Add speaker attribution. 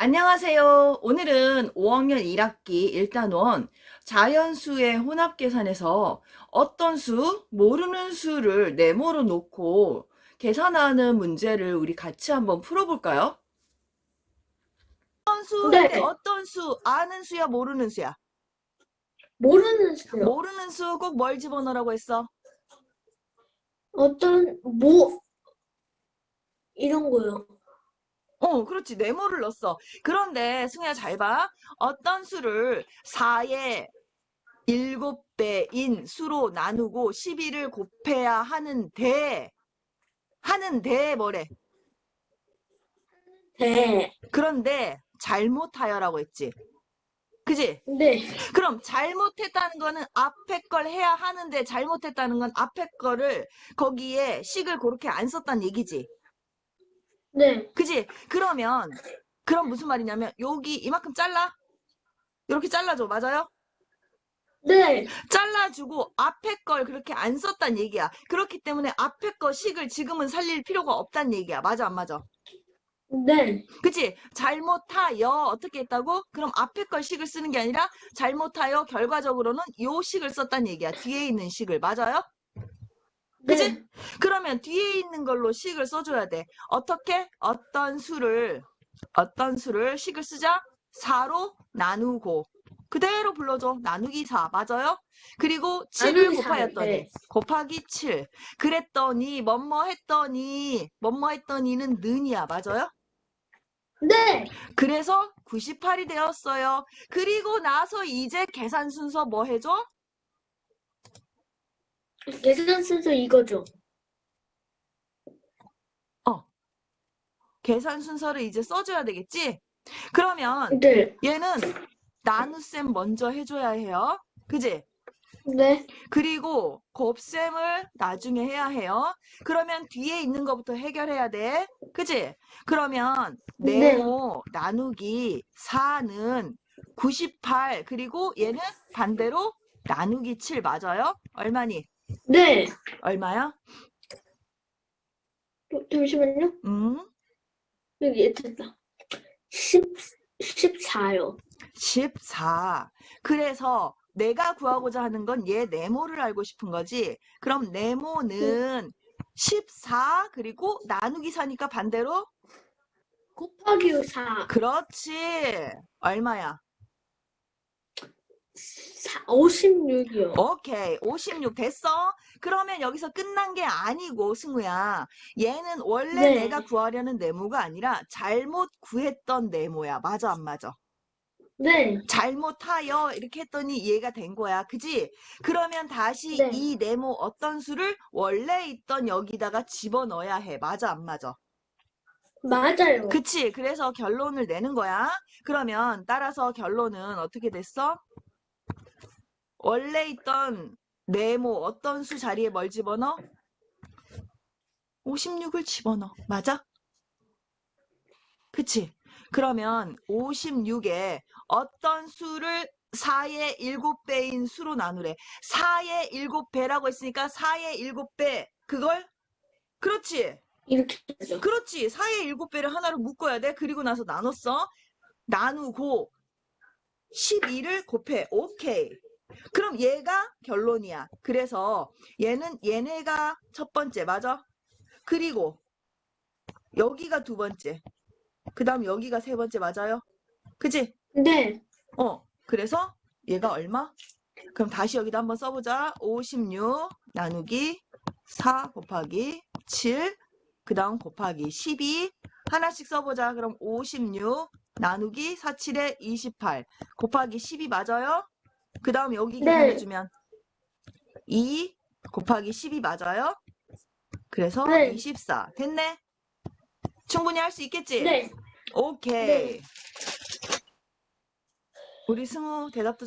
Speaker 1: 안녕하세요. 오늘은 5학년 1학기 1단원 자연수의 혼합 계산에서 어떤 수, 모르는 수를 네모로 놓고 계산하는 문제를 우리 같이 한번 풀어볼까요? 어떤 수,
Speaker 2: 네.
Speaker 1: 어떤 수, 아는 수야, 모르는 수야?
Speaker 2: 모르는 수요.
Speaker 1: 모르는 수 꼭 뭘 집어넣으라고 했어?
Speaker 2: 어떤 뭐 이런 거요.
Speaker 1: 어, 그렇지. 네모를 넣었어. 그런데 승우야 잘 봐. 어떤 수를 4의 7배인 수로 나누고 12를 곱해야 하는데 하는데 뭐래?
Speaker 2: 네.
Speaker 1: 그런데 잘못하여라고 했지. 그지?
Speaker 2: 네.
Speaker 1: 그럼 잘못했다는 거는 앞에 걸 해야 하는데 잘못했다는 건 앞에 거를 거기에 식을 그렇게 안 썼다는 얘기지.
Speaker 2: 네.
Speaker 1: 그지? 그러면 그럼 무슨 말이냐면 여기 이만큼 잘라? 이렇게 잘라줘. 맞아요?
Speaker 2: 네.
Speaker 1: 잘라주고 앞에 걸 그렇게 안 썼단 얘기야. 그렇기 때문에 앞에 거 식을 지금은 살릴 필요가 없단 얘기야. 맞아 안 맞아?
Speaker 2: 네.
Speaker 1: 그치? 잘못하여 어떻게 했다고? 그럼 앞에 걸 식을 쓰는 게 아니라 잘못하여 결과적으로는 요 식을 썼단 얘기야. 뒤에 있는 식을. 맞아요? 그지?
Speaker 2: 네.
Speaker 1: 그러면 뒤에 있는 걸로 식을 써줘야 돼. 어떻게? 어떤 수를, 어떤 수를 식을 쓰자? 4로 나누고. 그대로 불러줘. 나누기 4. 맞아요? 그리고 7을
Speaker 2: 나누기 사,
Speaker 1: 곱하였더니.
Speaker 2: 네.
Speaker 1: 곱하기 7. 그랬더니, 뭐뭐 했더니, 뭐뭐 했더니는 는이야. 맞아요?
Speaker 2: 네.
Speaker 1: 그래서 98이 되었어요. 그리고 나서 이제 계산 순서 뭐 해줘?
Speaker 2: 계산 순서 이거죠.
Speaker 1: 계산 순서를 이제 써줘야 되겠지? 그러면
Speaker 2: 네.
Speaker 1: 얘는 나눗셈 먼저 해줘야 해요. 그지?
Speaker 2: 네.
Speaker 1: 그리고 곱셈을 나중에 해야 해요. 그러면 뒤에 있는 것부터 해결해야 돼. 그지? 그러면
Speaker 2: 네.
Speaker 1: 네모 나누기 4는 98 그리고 얘는 반대로 나누기 7 맞아요? 얼마니?
Speaker 2: 네.
Speaker 1: 얼마야?
Speaker 2: 어, 잠시만요.
Speaker 1: 음,
Speaker 2: 여기 됐다. 10 14요.
Speaker 1: 14. 그래서 내가 구하고자 하는 건 얘 네모를 알고 싶은 거지. 그럼 네모는 14 그리고 나누기 4니까 반대로
Speaker 2: 곱하기 4.
Speaker 1: 그렇지. 얼마야?
Speaker 2: 4 56이요.
Speaker 1: 오케이. 56 됐어? 그러면 여기서 끝난 게 아니고 승우야. 얘는 원래
Speaker 2: 네.
Speaker 1: 내가 구하려는 네모가 아니라 잘못 구했던 네모야. 맞아 안 맞아?
Speaker 2: 네.
Speaker 1: 잘못하여 이렇게 했더니 얘가 된 거야. 그지? 그러면 다시
Speaker 2: 네.
Speaker 1: 이 네모 어떤 수를 원래 있던 여기다가 집어넣어야 해. 맞아 안 맞아?
Speaker 2: 맞아요.
Speaker 1: 그치? 그래서 결론을 내는 거야. 그러면 따라서 결론은 어떻게 됐어? 원래 있던 네모 어떤 수 자리에 뭘 집어넣어? 56을 집어넣어. 맞아? 그치? 그러면 56에 어떤 수를 4의 7배인 수로 나누래. 4의 7배라고 했으니까 4의 7배. 그걸? 그렇지.
Speaker 2: 이렇게 되죠.
Speaker 1: 그렇지. 4의 7배를 하나로 묶어야 돼. 그리고 나서 나눴어. 나누고 12를 곱해. 오케이. 그럼 얘가 결론이야. 그래서 얘는 얘네가 첫 번째. 맞아? 그리고 여기가 두 번째. 그 다음 여기가 세 번째. 맞아요? 그지?
Speaker 2: 네.
Speaker 1: 어. 그래서 얘가 얼마? 그럼 다시 여기다 한번 써보자. 56 나누기 4 곱하기 7. 그 다음 곱하기 12. 하나씩 써보자. 그럼 56 나누기 4, 7에 28 곱하기 12 맞아요? 그 다음 여기
Speaker 2: 네.
Speaker 1: 계산해주면 2 곱하기 12 맞아요? 그래서
Speaker 2: 네.
Speaker 1: 24 됐네? 충분히 할 수 있겠지?
Speaker 2: 네.
Speaker 1: 오케이.
Speaker 2: 네.
Speaker 1: 우리 승우 대답도 좀